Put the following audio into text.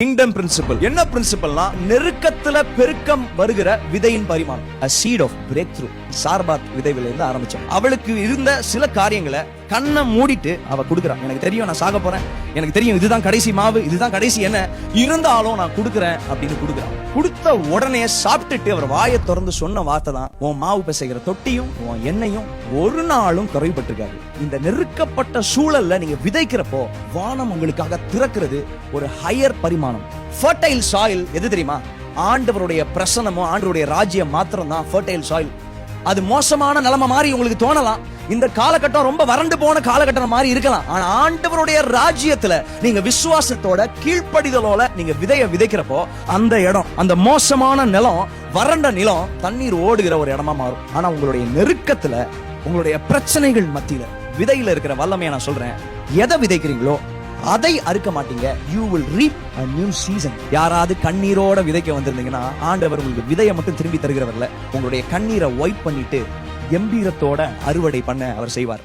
Kingdom principal என்ன பிரின்சிபல்னா நெருக்கத்துல பெருக்கம் வருகிற விதையின் பரிமாணம். A seed of breakthrough. சார்பாத் விதைவில இருந்து ஆரம்பிச்சோம். அவளுக்கு இருந்த சில காரியங்களை கண்ணை மூடிட்டு அவ கொடுக்குறான் எனக்கு தெரியும் நான் சாக போறேன். எனக்கு தெரியும் இதுதான் கடைசி மாவு இதுதான் கடைசி என்ன இருந்தாலும் நான் கொடுக்குறேன் அப்படின்னு கொடுக்குறான் கொடுத்த உடனே சாப்பிட்டுட்டு அவர் வாயை திறந்து சொன்ன வார்த்தை தான் உன் மாவு பிசைகிற தொட்டியும் உன் எண்ணெயும் ஒரு நாளும் குறைபட்டிருக்காது இந்த நெருக்கப்பட்ட சூழல்ல நீங்க விதைக்கிறப்போ வானம் உங்களுக்காக திறக்கிறது ஒரு ஹையர் பரிமாணம். ஃபர்டைல் சாயில் எது தெரியுமா? ஆண்டவருடைய பிரசனமும் ஆண்டவருடைய ராஜ்யம் மாத்திரம் தான் ஃபர்டைல் சாயில் அது மோசமான நிலைமை மாதிரி உங்களுக்கு தோணலாம். இந்த காலகட்டம் ரொம்ப வறண்டு போன காலகட்டம் மாதிரி இருக்கலாம். ஆனா ஆண்டவருடைய ராஜ்யத்துல நீங்க விசுவாசத்தோட கீழ்ப்படிதலோட நீங்க விதைய விதைக்கிறப்போ அந்த இடம் அந்த மோசமான நிலம் வறண்ட நிலம் தண்ணீர் ஓடுகிற ஒரு இடமா மாறும். ஆனா உங்களுடைய நெருக்கத்துல உங்களுடைய பிரச்சனைகள் மத்தியில விதையில இருக்கிற வல்லமையை நான் சொல்றேன். எதை விதைக்கிறீங்களோ அதை அறுக்க மாட்டீங்க. You will reap a new season யாராவது கண்ணீரோட விதைக்க வந்திருந்தீங்கன்னா ஆண்டவர் உங்களுக்கு விதையை மட்டும் திரும்பி தருகிறவர்ல. உங்களுடைய கண்ணீரை ஒயிட் பண்ணிட்டு கம்பீரத்தோட அறுவடை பண்ண அவர் செய்வார்.